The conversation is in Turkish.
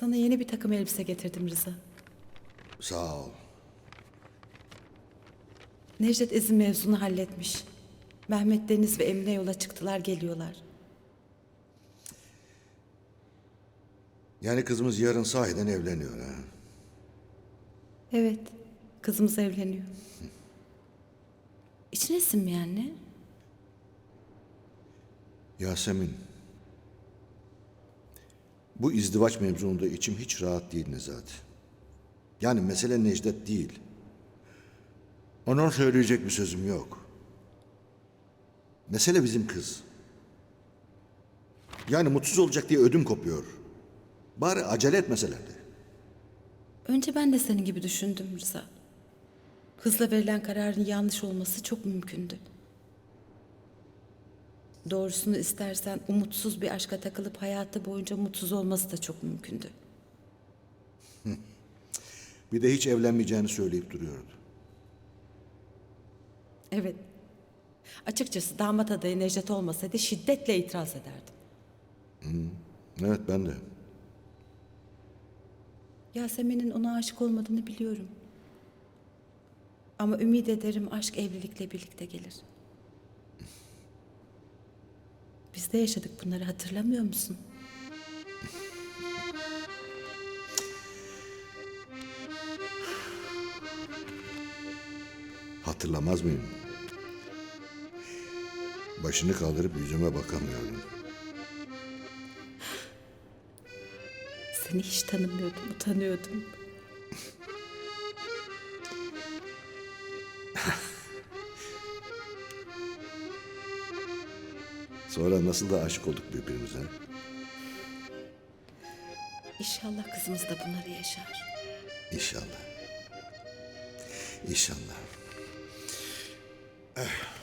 Sana yeni bir takım elbise getirdim Rıza. Sağ ol. Necdet izin mevzunu halletmiş. Mehmet Deniz ve Emine yola çıktılar geliyorlar. Yani kızımız yarın sahiden evleniyor ha. Evet, kızımız evleniyor. İçine sinmeyen ne? Yasemin. Bu izdivaç mevzunda içim hiç rahat değil Nezahat. Yani mesele Necdet değil. Onun söyleyecek bir sözüm yok. Mesele bizim kız. Yani mutsuz olacak diye ödüm kopuyor. Bari acele etmeselerdi. Önce ben de senin gibi düşündüm Rıza. Hızla verilen kararın yanlış olması çok mümkündü. Doğrusunu istersen umutsuz bir aşka takılıp hayatı boyunca mutsuz olması da çok mümkündü. Bir de hiç evlenmeyeceğini söyleyip duruyordu. Evet. Açıkçası damat adayı Necdet olmasaydı şiddetle itiraz ederdim. Evet ben de. Yasemin'in ona aşık olmadığını biliyorum. Ama ümit ederim aşk evlilikle birlikte gelir. Biz de yaşadık bunları hatırlamıyor musun? Hatırlamaz mıyım? Başını kaldırıp yüzüme bakamıyordun. Seni hiç tanımıyordum, utanıyordum. Sonra nasıl da aşık olduk birbirimize. İnşallah kızımız da bunları yaşar. İnşallah. İnşallah. Eh.